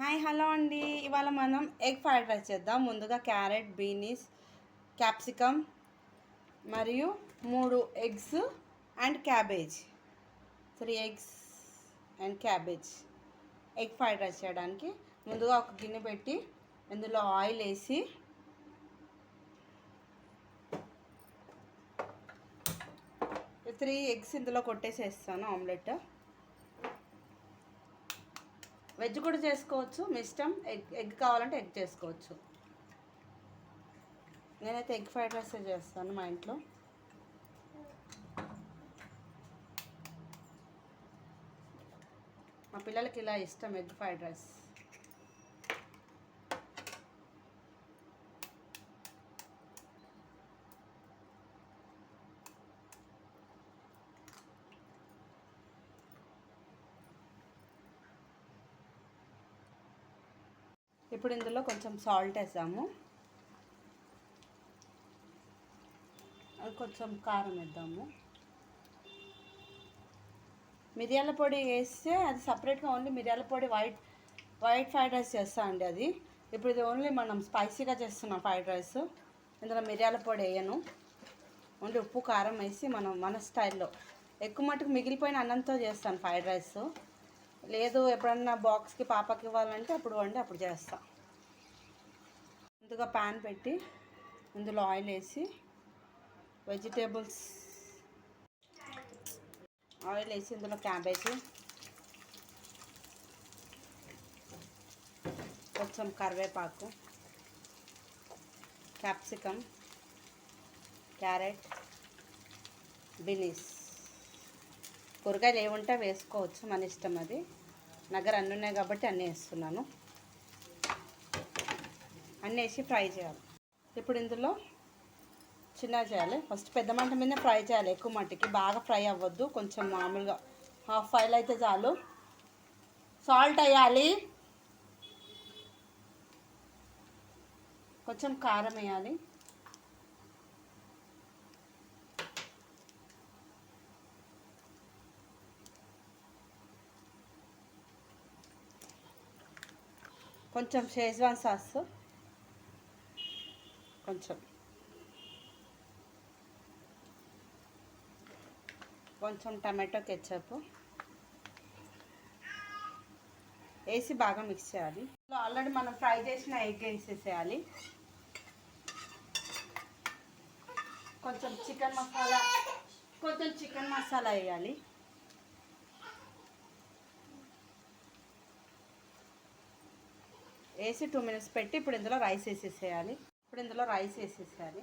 Hi hello అండి. ఇవాళ మనం ఎగ్ ఫ్రైడ్ రైస్ చేద్దాం. ముందుగా క్యారెట్ బీనీస్ క్యాప్సికమ్ మరియు మూడు eggs and cabbage. Three eggs and cabbage. Egg fried rice చేయడానికి ముందుగా ఒక గిన్నె పెట్టి ఇందులో ఆయిల్ వేసి త్రీ ఎగ్స్ ఇందులో కొట్టేసేస్తాను ఆమ్లెట్. వెజ్ కూడా చేసుకోవచ్చు మీ ఇష్టం. ఎగ్ ఎగ్ కావాలంటే ఎగ్ చేసుకోవచ్చు. నేనైతే ఎగ్ ఫ్రైడ్ రైస్ చేస్తాను మా ఇంట్లో. మా పిల్లలకి ఇలా ఇష్టం ఎగ్ ఫ్రైడ్ రైస్. ఇప్పుడు ఇందులో కొంచెం సాల్ట్ వేసాము. కొంచెం కారం వేద్దాము. మిరియాల పొడి వేస్తే అది సపరేట్గా ఓన్లీ మిరియాల పొడి వైట్ వైట్ ఫ్రైడ్ రైస్ చేస్తా అండి అది. ఇప్పుడు ఇది ఓన్లీ మనం స్పైసీగా చేస్తున్నాం ఫ్రైడ్ రైస్ ఇందులో మిరియాల పొడి వేయను. ఓన్లీ ఉప్పు కారం వేసి మనం మన స్టైల్లో ఎక్కువ మటుకు మిగిలిపోయిన అన్నంతో చేస్తాను ఫ్రైడ్ రైస్ లేదు ఎప్పుడన్నా బాక్స్కి పాపకి ఇవ్వాలంటే అప్పుడు వండి అప్పుడు చేస్తా. ముందుగా ప్యాన్ పెట్టి ఇందులో ఆయిల్ వేసి వెజిటేబుల్స్ ఆయిల్ వేసి ఇందులో క్యాబేజీ కొంచెం కరివేపాకు క్యాప్సికమ్ క్యారెట్ బీనీస్ కూరగాయలు ఏముంటే వేసుకోవచ్చు? మన ఇష్టం అది. నగర అన్నీ ఉన్నాయి కాబట్టి అన్నీ వేస్తున్నాను. అన్నీ వేసి ఫ్రై చేయాలి. ఇప్పుడు ఇందులో చిన్నగా చేయాలి. ఫస్ట్ పెద్ద మంట మీద ఫ్రై చేయాలి. ఎక్కువ మట్టికి బాగా ఫ్రై అవ్వద్దు. కొంచెం మామూలుగా హాఫ్ ఫైల్ అయితే చాలు. సాల్ట్ వేయాలి. కొంచెం కారం వేయాలి. కొంచెం షేజ్వాన్ సాస్. కొంచెం. కొంచెం టమాటో కెచ్చప్ వేసి బాగా మిక్స్ చేయాలి. ఆల్రెడీ మనం ఫ్రై చేసిన ఎగ్ వేసేసేయాలి. కొంచెం చికెన్ మసాలా కొంచెం చికెన్ మసాలా వేయాలి. వేసి టూ మినిట్స్ పెట్టి ఇప్పుడు ఇందులో రైస్ వేసేసేయాలి. ఇప్పుడు ఇందులో రైస్ వేసేసేయాలి.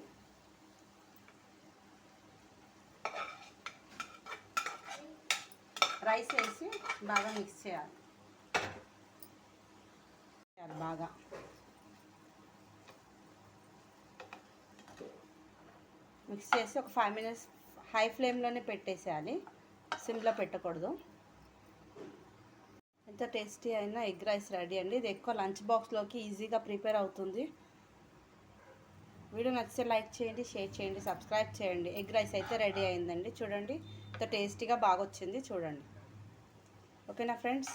రైస్ వేసి బాగా మిక్స్ చేయాలి. బాగా. మిక్స్ చేసి ఒక ఫైవ్ మినిట్స్ హై ఫ్లేమ్లోనే పెట్టేసేయాలి. సిమ్లో పెట్టకూడదు. ఎంత టేస్టీ అయినా ఎగ్ రైస్ రెడీ అండి. ఇది ఎక్కువ లంచ్ బాక్స్లోకి ఈజీగా ప్రిపేర్ అవుతుంది. వీడియో నచ్చితే లైక్ చేయండి షేర్ చేయండి సబ్స్క్రైబ్ చేయండి. ఎగ్ రైస్ అయితే రెడీ అయిందండి. చూడండి ఎంత టేస్టీగా బాగా వచ్చింది చూడండి. ఓకేనా ఫ్రెండ్స్?